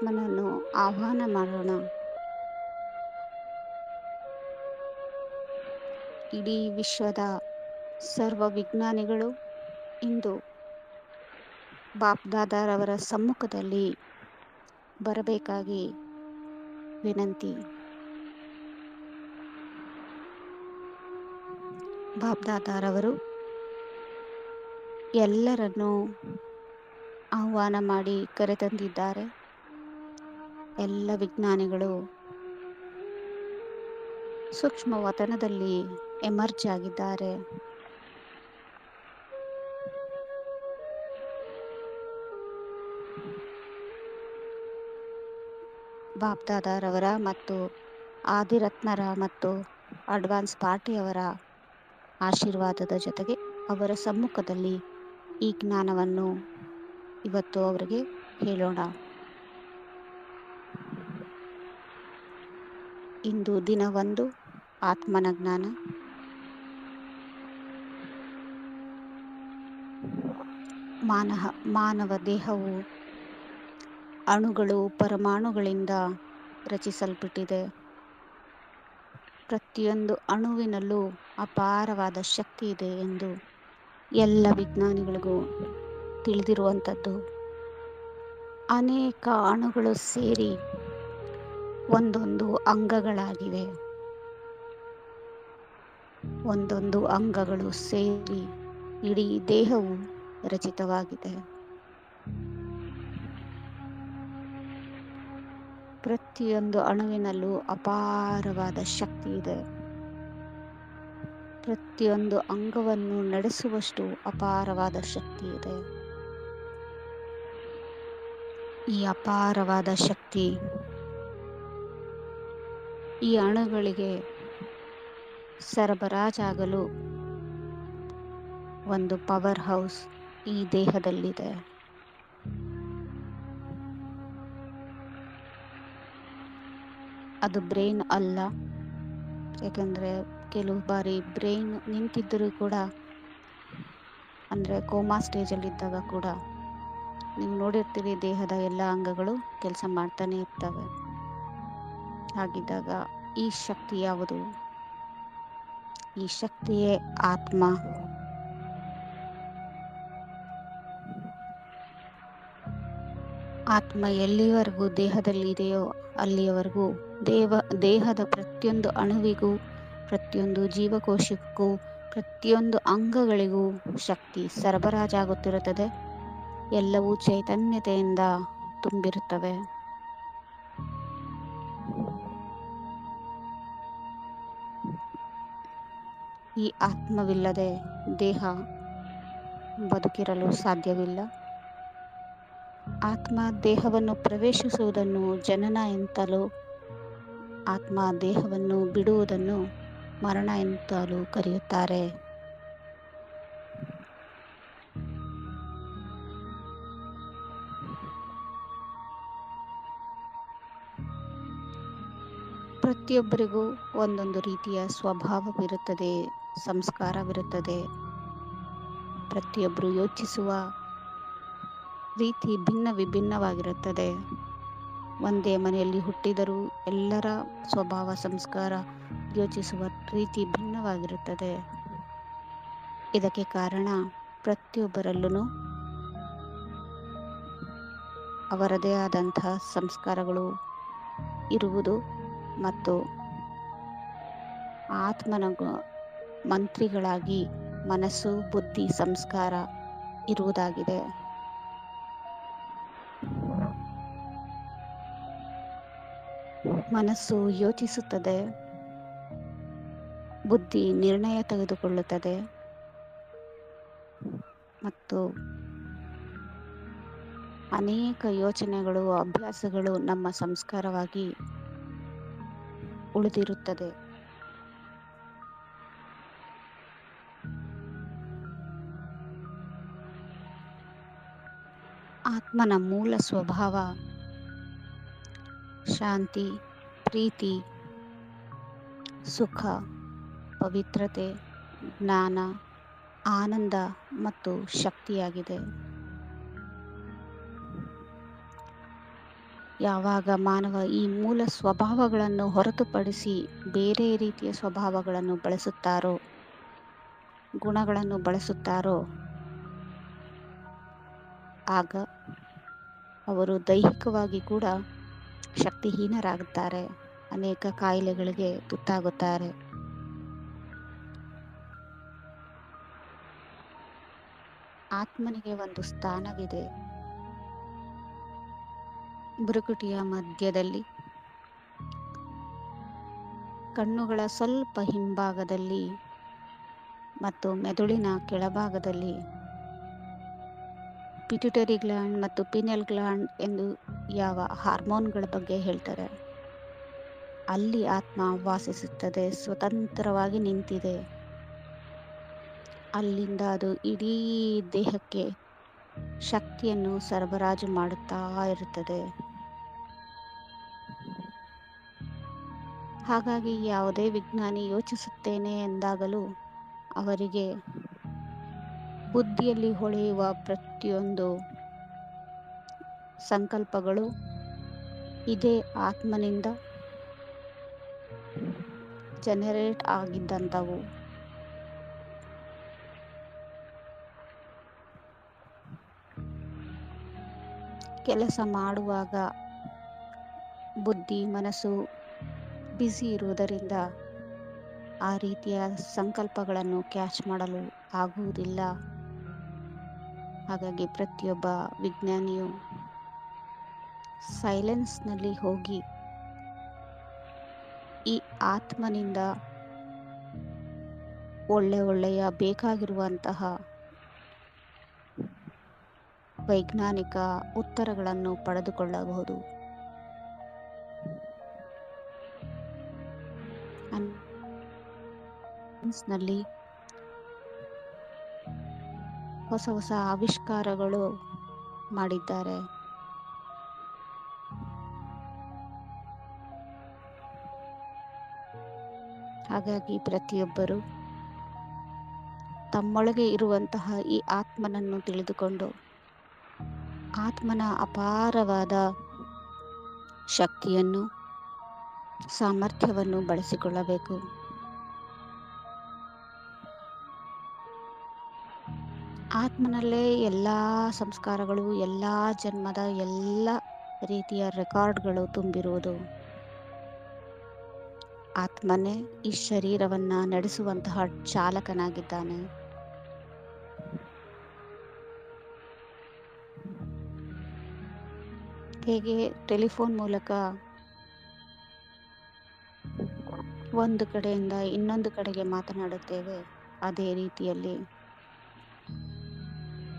ಆತ್ಮನನ್ನು ಆಹ್ವಾನ ಮಾಡೋಣ. ಇಡೀ ವಿಶ್ವದ ಸರ್ವ ವಿಜ್ಞಾನಿಗಳು ಇಂದು ಬಾಪ್ದಾದಾರವರ ಸಮ್ಮುಖದಲ್ಲಿ ಬರಬೇಕಾಗಿ ವಿನಂತಿ. ಬಾಪ್ದಾದಾರವರು ಎಲ್ಲರನ್ನೂ ಆಹ್ವಾನ ಮಾಡಿ ಕರೆತಂದಿದ್ದಾರೆ. ಎಲ್ಲ ವಿಜ್ಞಾನಿಗಳು ಸೂಕ್ಷ್ಮ ವತನದಲ್ಲಿ ಎಮರ್ಜ್ ಆಗಿದ್ದಾರೆ. ಬಾಪ್ದಾದಾರವರ ಮತ್ತು ಆದಿರತ್ನರ ಮತ್ತು ಅಡ್ವಾನ್ಸ್ ಪಾರ್ಟಿಯವರ ಆಶೀರ್ವಾದದ ಜೊತೆಗೆ ಅವರ ಸಮ್ಮುಖದಲ್ಲಿ ಈ ಜ್ಞಾನವನ್ನು ಇವತ್ತು ಅವರಿಗೆ ಹೇಳೋಣ. ಇಂದು ದಿನ ಒಂದು, ಆತ್ಮನ ಜ್ಞಾನ. ಮಾನಹ, ಮಾನವ ದೇಹವು ಅಣುಗಳು ಪರಮಾಣುಗಳಿಂದ ರಚಿಸಲ್ಪಟ್ಟಿದೆ. ಪ್ರತಿಯೊಂದು ಅಣುವಿನಲ್ಲೂ ಅಪಾರವಾದ ಶಕ್ತಿ ಇದೆ ಎಂದು ಎಲ್ಲ ವಿಜ್ಞಾನಿಗಳಿಗೂ ತಿಳಿದಿರುವಂಥದ್ದು. ಅನೇಕ ಅಣುಗಳು ಸೇರಿ ಒಂದೊಂದು ಅಂಗಗಳಾಗಿವೆ. ಒಂದೊಂದು ಅಂಗಗಳು ಸೇರಿ ಇಡೀ ದೇಹವು ರಚಿತವಾಗಿದೆ. ಪ್ರತಿಯೊಂದು ಅಣುವಿನಲ್ಲೂ ಅಪಾರವಾದ ಶಕ್ತಿ ಇದೆ. ಪ್ರತಿಯೊಂದು ಅಂಗವನ್ನು ನಡೆಸುವಷ್ಟು ಅಪಾರವಾದ ಶಕ್ತಿ ಇದೆ. ಈ ಅಪಾರವಾದ ಶಕ್ತಿ ಈ ಅಣುಗಳಿಗೆ ಸರಬರಾಜಾಗಲು ಒಂದು ಪವರ್ ಹೌಸ್ ಈ ದೇಹದಲ್ಲಿದೆ. ಅದು ಬ್ರೈನ್ ಅಲ್ಲ, ಯಾಕಂದರೆ ಕೆಲವು ಬಾರಿ ಬ್ರೈನ್ ನಿಂತಿದ್ದರೂ ಕೂಡ, ಅಂದರೆ ಕೋಮಾ ಸ್ಟೇಜಲ್ಲಿದ್ದಾಗ ಕೂಡ, ನೀವು ನೋಡಿರ್ತೀರಿ ದೇಹದ ಎಲ್ಲ ಅಂಗಗಳು ಕೆಲಸ ಮಾಡ್ತಾನೆ ಇರ್ತವೆ. ಹಾಗಿದ್ದಾಗ ಈ ಶಕ್ತಿ ಯಾವುದು? ಈ ಶಕ್ತಿಯೇ ಆತ್ಮ. ಆತ್ಮ ಎಲ್ಲಿವರೆಗೂ ದೇಹದಲ್ಲಿ ಇದೆಯೋ ಅಲ್ಲಿಯವರೆಗೂ ದೇವ, ದೇಹದ ಪ್ರತಿಯೊಂದು ಅಣುವಿಗೂ, ಪ್ರತಿಯೊಂದು ಜೀವಕೋಶಕ್ಕೂ, ಪ್ರತಿಯೊಂದು ಅಂಗಗಳಿಗೂ ಶಕ್ತಿ ಸರಬರಾಜಾಗುತ್ತಿರುತ್ತದೆ. ಎಲ್ಲವೂ ಚೈತನ್ಯತೆಯಿಂದ ತುಂಬಿರುತ್ತವೆ. ಈ ಆತ್ಮವಿಲ್ಲದೆ ದೇಹ ಬದುಕಿರಲು ಸಾಧ್ಯವಿಲ್ಲ. ಆತ್ಮ ದೇಹವನ್ನು ಪ್ರವೇಶಿಸುವುದನ್ನು ಜನನ ಎಂತಲೂ, ಆತ್ಮ ದೇಹವನ್ನು ಬಿಡುವುದನ್ನು ಮರಣ ಎಂತಲೂ ಕರೆಯುತ್ತಾರೆ. ಪ್ರತಿಯೊಬ್ಬರಿಗೂ ಒಂದೊಂದು ರೀತಿಯ ಸ್ವಭಾವವಿರುತ್ತದೆ. ಸಂಸ್ಕಾರವಿರುತ್ತದೆ. ಪ್ರತಿಯೊಬ್ಬರು ಯೋಚಿಸುವ ರೀತಿ ಭಿನ್ನ ವಿಭಿನ್ನವಾಗಿರುತ್ತದೆ. ಒಂದೇ ಮನೆಯಲ್ಲಿ ಹುಟ್ಟಿದರೂ ಎಲ್ಲರ ಸ್ವಭಾವ, ಸಂಸ್ಕಾರ ಯೋಚಿಸುವ ರೀತಿ ಭಿನ್ನವಾಗಿರುತ್ತದೆ. ಇದಕ್ಕೆ ಕಾರಣ ಪ್ರತಿಯೊಬ್ಬರಲ್ಲೂ ಅವರದೇ ಆದಂತಹ ಸಂಸ್ಕಾರಗಳು ಇರುವುದು ಮತ್ತು ಆತ್ಮನ ಮಂತ್ರಿಗಳಾಗಿ ಮನಸ್ಸು, ಬುದ್ಧಿ, ಸಂಸ್ಕಾರ ಇರುವುದಾಗಿದೆ. ಮನಸ್ಸು ಯೋಚಿಸುತ್ತದೆ. ಬುದ್ಧಿ ನಿರ್ಣಯ ತೆಗೆದುಕೊಳ್ಳುತ್ತದೆ. ಮತ್ತು ಅನೇಕ ಯೋಚನೆಗಳು, ಅಭ್ಯಾಸಗಳು ನಮ್ಮ ಸಂಸ್ಕಾರವಾಗಿ ಉಳಿದಿರುತ್ತದೆ. ಆತ್ಮನ ಮೂಲ ಸ್ವಭಾವ. ಶಾಂತಿ, ಪ್ರೀತಿ, ಸುಖ, ಪವಿತ್ರತೆ, ಜ್ಞಾನ, ಆನಂದ ಮತ್ತು ಶಕ್ತಿಯಾಗಿದೆ. ಯಾವಾಗ ಮಾನವ ಈ ಮೂಲ ಸ್ವಭಾವಗಳನ್ನು ಹೊರತುಪಡಿಸಿ ಬೇರೆ ರೀತಿಯ ಸ್ವಭಾವಗಳನ್ನು ಬಳಸುತ್ತಾರೋ, ಗುಣಗಳನ್ನು ಬಳಸುತ್ತಾರೋ, ಆಗ ಅವರು ದೈಹಿಕವಾಗಿ ಕೂಡ ಶಕ್ತಿಹೀನರಾಗುತ್ತಾರೆ. ಅನೇಕ ಕಾಯಿಲೆಗಳಿಗೆ ತುತ್ತಾಗುತ್ತಾರೆ. ಆತ್ಮನಿಗೆ ಒಂದು ಸ್ಥಾನವಿದೆ. ಬುರುಕುಟಿಯ ಮಧ್ಯದಲ್ಲಿ ಕಣ್ಣುಗಳ ಸ್ವಲ್ಪ ಹಿಂಭಾಗದಲ್ಲಿ ಮತ್ತು ಮೆದುಳಿನ ಕೆಳಭಾಗದಲ್ಲಿ ಪಿಟ್ಯುಟರಿ ಗ್ಲ್ಯಾಂಡ್ ಮತ್ತು ಪಿನೆಲ್ ಗ್ಲ್ಯಾಂಡ್ ಎಂದು ಯಾವ ಹಾರ್ಮೋನ್ಗಳ ಬಗ್ಗೆ ಹೇಳ್ತಾರೆ. ಅಲ್ಲಿ ಆತ್ಮ ವಾಸಿಸುತ್ತದೆ, ಸ್ವತಂತ್ರವಾಗಿ ನಿಂತಿದೆ. ಅಲ್ಲಿಂದ ಅದು ಇಡೀ ದೇಹಕ್ಕೆ ಶಕ್ತಿಯನ್ನು ಸರಬರಾಜು ಮಾಡುತ್ತಾ ಇರುತ್ತದೆ. ಹಾಗಾಗಿ ಯಾವುದೇ ವಿಜ್ಞಾನಿ ಯೋಚಿಸುತ್ತೇನೆ ಎಂದಾಗಲೂ ಅವರಿಗೆ ಬುದ್ಧಿಯಲ್ಲಿ ಹೊಳೆಯುವ ಪ್ರತಿಯೊಂದು ಸಂಕಲ್ಪಗಳು ಇದೇ ಆತ್ಮನಿಂದ ಜನರೇಟ್ ಆಗಿದ್ದಂಥವು. ಕೆಲಸ ಮಾಡುವಾಗ ಬುದ್ಧಿ, ಮನಸ್ಸು ಬ್ಯುಸಿ ಇರುವುದರಿಂದ ಆ ರೀತಿಯ ಸಂಕಲ್ಪಗಳನ್ನು ಕ್ಯಾಚ್ ಮಾಡಲು ಆಗುವುದಿಲ್ಲ. ಹಾಗಾಗಿ ಪ್ರತಿಯೊಬ್ಬ ವಿಜ್ಞಾನಿಯು ಸೈಲೆನ್ಸ್ನಲ್ಲಿ ಹೋಗಿ ಈ ಆತ್ಮನಿಂದ ಒಳ್ಳೆ ಒಳ್ಳೆಯ ಬೇಕಾಗಿರುವಂತಹ ವೈಜ್ಞಾನಿಕ ಉತ್ತರಗಳನ್ನು ಪಡೆದುಕೊಳ್ಳಬಹುದು. ನಲ್ಲಿ ಹೊಸ ಹೊಸ ಆವಿಷ್ಕಾರಗಳು ಮಾಡಿದ್ದಾರೆ. ಹಾಗಾಗಿ ಪ್ರತಿಯೊಬ್ಬರು ತಮ್ಮೊಳಗೆ ಇರುವಂತಹ ಈ ಆತ್ಮನನ್ನು ತಿಳಿದುಕೊಂಡು ಆತ್ಮನ ಅಪಾರವಾದ ಶಕ್ತಿಯನ್ನು, ಸಾಮರ್ಥ್ಯವನ್ನು ಬಳಸಿಕೊಳ್ಳಬೇಕು. ಆತ್ಮನಲ್ಲೇ ಎಲ್ಲ ಸಂಸ್ಕಾರಗಳು, ಎಲ್ಲ ಜನ್ಮದ ಎಲ್ಲ ರೀತಿಯ ರೆಕಾರ್ಡ್ಗಳು ತುಂಬಿರುವುದು ಆತ್ಮನೇ ಈ ಶರೀರವನ್ನು ನಡೆಸುವಂತಹ ಚಾಲಕನಾಗಿದ್ದಾನೆ. ಹೇಗೆ ಟೆಲಿಫೋನ್ ಮೂಲಕ ಒಂದು ಕಡೆಯಿಂದ ಇನ್ನೊಂದು ಕಡೆಗೆ ಮಾತನಾಡುತ್ತೇವೆ, ಅದೇ ರೀತಿಯಲ್ಲಿ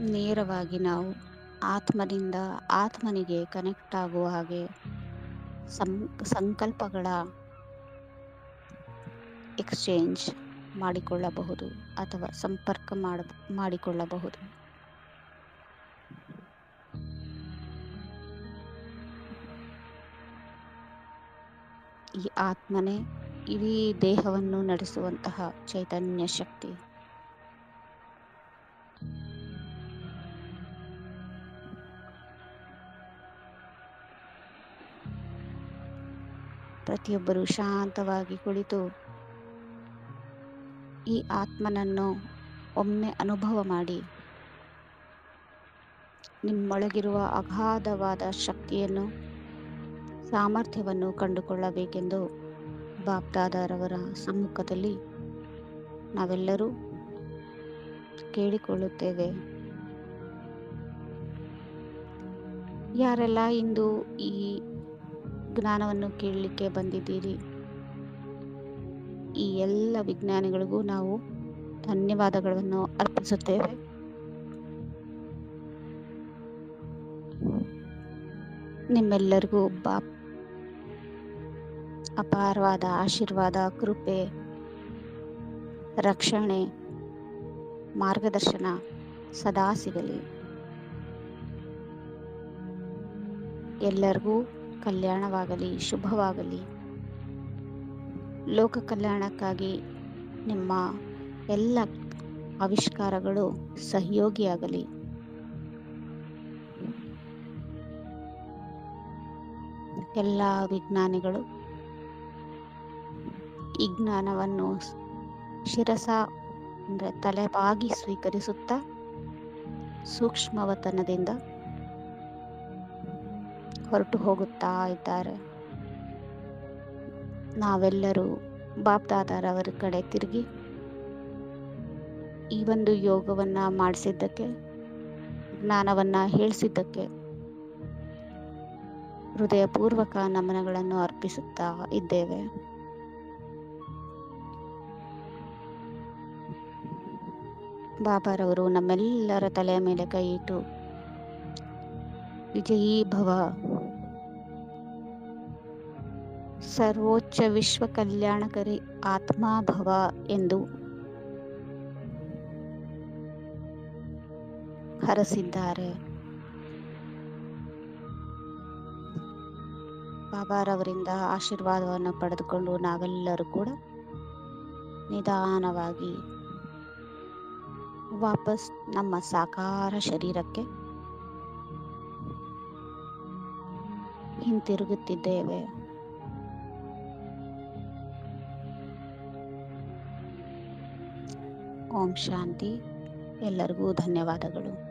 ನೇರವಾಗಿ ನಾವು ಆತ್ಮದಿಂದ ಆತ್ಮನಿಗೆ ಕನೆಕ್ಟ್ ಆಗುವ ಹಾಗೆ ಸಂ, ಸಂಕಲ್ಪಗಳ ಎಕ್ಸ್ಚೇಂಜ್ ಮಾಡಿಕೊಳ್ಳಬಹುದು ಅಥವಾ ಸಂಪರ್ಕ ಮಾಡ, ಮಾಡಿಕೊಳ್ಳಬಹುದು. ಈ ಆತ್ಮನೇ ಇಡೀ ದೇಹವನ್ನು ನಡೆಸುವಂತಹ ಚೈತನ್ಯ ಶಕ್ತಿ. ಪ್ರತಿಯೊಬ್ಬರು ಶಾಂತವಾಗಿ ಕುಳಿತು ಈ ಆತ್ಮನನ್ನು ಒಮ್ಮೆ ಅನುಭವ ಮಾಡಿ. ನಿಮ್ಮೊಳಗಿರುವ ಅಗಾಧವಾದ ಶಕ್ತಿಯನ್ನು, ಸಾಮರ್ಥ್ಯವನ್ನು ಕಂಡುಕೊಳ್ಳಬೇಕೆಂದು ಬಾಪ್ದಾದರವರ ಸಮ್ಮುಖದಲ್ಲಿ ನಾವೆಲ್ಲರೂ ಕೇಳಿಕೊಳ್ಳುತ್ತೇವೆ. ಯಾರೆಲ್ಲ ಇಂದು ಈ ಜ್ಞಾನವನ್ನು ಕೇಳಲಿಕ್ಕೆ ಬಂದಿದ್ದೀರಿ. ಈ ಎಲ್ಲ ವಿಜ್ಞಾನಿಗಳಿಗೂ ನಾವು ಧನ್ಯವಾದಗಳನ್ನು ಅರ್ಪಿಸುತ್ತೇವೆ. ನಿಮ್ಮೆಲ್ಲರಿಗೂ ಬಾಪ್ ಅಪಾರವಾದ ಆಶೀರ್ವಾದ, ಕೃಪೆ, ರಕ್ಷಣೆ, ಮಾರ್ಗದರ್ಶನ ಸದಾ ಸಿಗಲಿ. ಎಲ್ಲರಿಗೂ ಕಲ್ಯಾಣವಾಗಲಿ, ಶುಭವಾಗಲಿ. ಲೋಕ ಕಲ್ಯಾಣಕ್ಕಾಗಿ ನಿಮ್ಮ ಎಲ್ಲ ಆವಿಷ್ಕಾರಗಳು ಸಹಯೋಗಿಯಾಗಲಿ. ಎಲ್ಲ ವಿಜ್ಞಾನಿಗಳು ಈ ಜ್ಞಾನವನ್ನು ಶಿರಸ ಅಂದರೆ ತಲೆಬಾಗಿ ಸ್ವೀಕರಿಸುತ್ತಾ ಸೂಕ್ಷ್ಮವತನದಿಂದ ಹೊರಟು ಹೋಗುತ್ತಾ ಇದ್ದಾರೆ. ನಾವೆಲ್ಲರೂ ಬಾಪ್ದಾದಾರವರ ಕಡೆ ತಿರುಗಿ, ಈ ಒಂದು ಯೋಗವನ್ನ ಮಾಡಿಸಿದ್ದಕ್ಕೆ, ಜ್ಞಾನವನ್ನು ಹೇಳಿಸಿದ್ದಕ್ಕೆ, ಹೃದಯಪೂರ್ವಕ ನಮನಗಳನ್ನು ಅರ್ಪಿಸುತ್ತಾ ಇದ್ದೇವೆ. ಬಾಬಾರವರು ನಮ್ಮೆಲ್ಲರ ತಲೆಯ ಮೇಲೆ ಕೈ ಇಟ್ಟು ವಿಜಯೀ ಭವ ಸರ್ವೋಚ್ಚ ವಿಶ್ವ ಕಲ್ಯಾಣಕರಿ ಆತ್ಮಾ ಭವ ಎಂದು ಹರಸಿದ್ದಾರೆ. ಬಾಬಾರವರಿಂದ ಆಶೀರ್ವಾದವನ್ನು ಪಡೆದುಕೊಂಡು ನಾವೆಲ್ಲರೂ ಕೂಡ ನಿಧಾನವಾಗಿ ವಾಪಸ್ ನಮ್ಮ ಸಾಕಾರ ಶರೀರಕ್ಕೆ ಹಿಂತಿರುಗುತ್ತಿದ್ದೇವೆ. ಓಂ ಶಾಂತಿ. ಎಲ್ಲರಿಗೂ ಧನ್ಯವಾದಗಳು.